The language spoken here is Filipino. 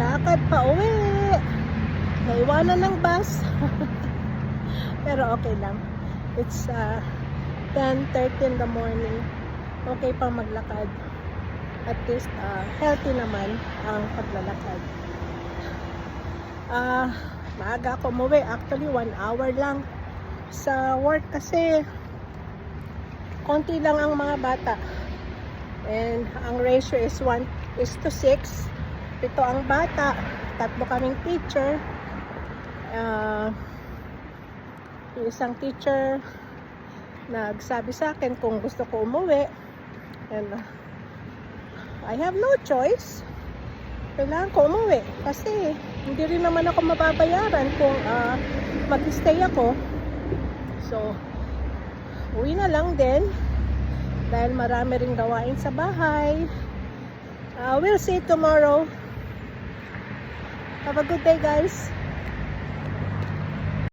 Lakad pa uwi. Naiwanan ng bus. Pero okay lang. It's uh, 10.30 in the morning. Okay pa maglakad. At least uh, healthy naman ang paglalakad. Ah, maaga ako umuwi. Actually, one hour lang sa work kasi konti lang ang mga bata. And ang ratio is 1 is to 6. Pito ang bata. Tatlo kaming teacher. Ah, yung isang teacher nagsabi sa akin kung gusto ko umuwi. And uh, I have no choice. Kailangan ko umuwi kasi hindi rin naman ako mababayaran kung uh, mag-stay ako. So, uwi na lang din dahil marami ring gawain sa bahay. Uh, we'll see tomorrow. Have a good day guys.